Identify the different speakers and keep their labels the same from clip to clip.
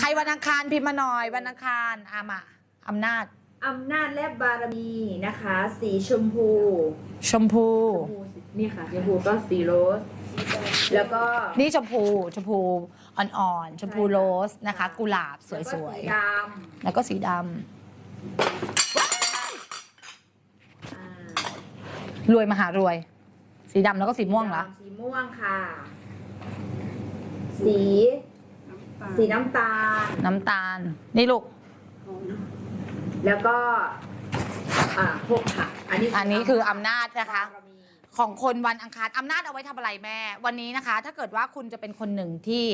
Speaker 1: ใครวันอังคารพิมพ์มาหน่อยวันอังคารอามาอำนาจ
Speaker 2: อำนาจและบารมีนะคะ สีชมพู
Speaker 1: ชมพู
Speaker 2: ชมพูนี่ค่ะชมพูก็สีโรส แล้วก็
Speaker 1: นี่ชมพูชมพูอ่อนๆชมพูโรสนะคะ กุหลาบส
Speaker 2: แล้วก็
Speaker 1: วย
Speaker 2: สีด
Speaker 1: ๆ แล้วก็สีดำ
Speaker 2: อ่าำ
Speaker 1: รวยมหารวย สีดำแล้วก็สีม่วงเหรอ
Speaker 2: สีม่วงค่ะ สี สีน้ำตาล
Speaker 1: น้ำตาล นี่ลูก
Speaker 2: แล้วก็อ่าพวกค่ะ อันนี้
Speaker 1: อันนี้คืออำนาจนะคะ
Speaker 2: บารมี
Speaker 1: ของคนวันอังคารอำนาจเอาไว้ทำอะไรแม่ วันนี้นะคะ ถ้าเกิดว่าคุณจะเป็นคนหนึ่งที่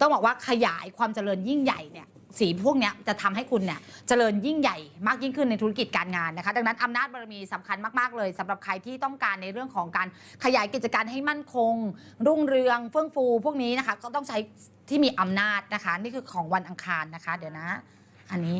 Speaker 1: ต้องบอกว่าขยายความเจริญยิ่งใหญ่เนี่ย สีพวกนี้จะทำให้คุณเนี่ยเจริญยิ่งใหญ่มากยิ่งขึ้นในธุรกิจการงานนะคะ ดังนั้นอำนาจบารมีสำคัญมากๆเลยสำหรับใครที่ต้องการในเรื่องของการขยายกิจการให้มั่นคง รุ่งเรืองเฟื่องฟู พวกนี้นะคะ ก็ต้องใช้ที่มีอำนาจนะคะ นี่คือของวันอังคารนะคะ เดี๋ยวนะ อันนี้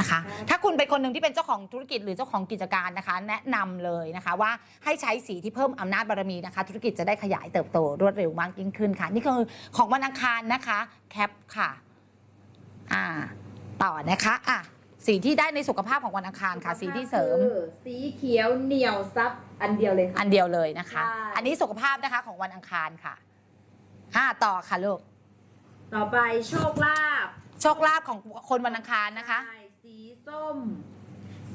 Speaker 1: นะคะ ถ้าคุณเป็นคนหนึ่งที่เป็นเจ้าของธุรกิจหรือเจ้าของกิจการนะคะ แนะนำเลยนะคะว่าให้ใช้สีที่เพิ่มอำนาจบารมีนะคะ ธุรกิจจะได้ขยายเติบโตรวดเร็วมากยิ่งขึ้นค่ะ นี่คือของวันอังคารนะคะแคปค่ะ อ่า ต่อนะคะอะสีที่ได้ในสุขภาพของวันอังคารค่ะ สีที่เสริม
Speaker 2: คือสีเขียวเหนียวซับอันเดียวเลยค่ะ
Speaker 1: อันเดียวเลยนะคะ
Speaker 2: ใช่
Speaker 1: อันนี้สุขภาพนะคะของวันอังคารค่ะอ่าต่อค่ะลูก
Speaker 2: ต่อไปโชคลาภ
Speaker 1: โชคลาภของคนวันอังคารนะคะ
Speaker 2: ใช่สีส้ม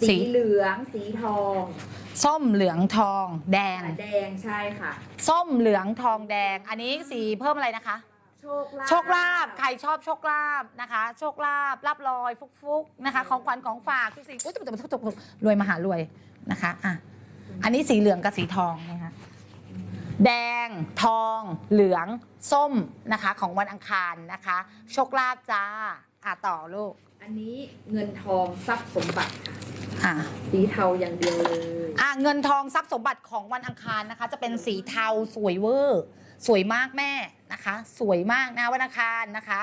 Speaker 1: สี
Speaker 2: สีเหลือง สีทอง
Speaker 1: ส้มเหลืองทอง แดง
Speaker 2: อ่าแดงใช่ค่ะ
Speaker 1: ส้มเหลืองทองแดง อันนี้สีเพิ่มอะไรนะคะ
Speaker 2: โชคลาภ
Speaker 1: โชคลาภใครชอบโชคลาภนะคะ โชคลาภลาบลอยฟุกฟุกๆนะคะ ของขวัญของฝากทุกสิ่งอุ้ยตุ๊บตุ๊บตุ๊บตุ๊บรวยมหารวยนะคะอะอันนี้สีเหลืองกับสีทองนะคะแดงทองเหลืองส้มนะคะ ของวันอังคารนะคะ โชคลาภจ้าอะต่อลูก
Speaker 2: อันนี้เงินทองทรัพย์สมบัติค่ะ
Speaker 1: อะ
Speaker 2: สีเทาอย่างเดียวเลย
Speaker 1: อะเงินทองทรัพย์สมบัติของวันอังคารนะคะ จะเป็นสีเทาสวยเวอร์ สวยมากแม่นะคะ สวยมากนะวันอังคารนะคะ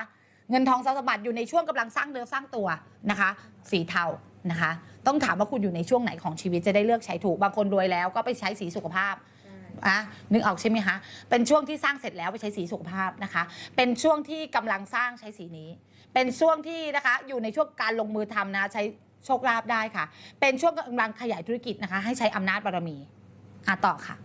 Speaker 1: เงินทองทรัพย์สมบัติอยู่ในช่วงกำลังสร้างเนื้อสร้างตัวนะคะ สีเทานะคะ ต้องถามว่าคุณอยู่ในช่วงไหนของชีวิตจะได้เลือกใช้ถูกบางคนรวยแล้วก็ไปใช้สีสุขภาพอะนึกออกใช่ไหมคะ เป็นช่วงที่สร้างเสร็จแล้วไปใช้สีสุขภาพนะคะ เป็นช่วงที่กำลังสร้างใช้สีนี้ เป็นช่วงที่นะคะอยู่ในช่วงการลงมือทำนะใช้โชคลาภได้ค่ะ เป็นช่วงกำลังขยายธุรกิจนะคะ ให้ใช้อำนาจบารมี อะต่อค่ะ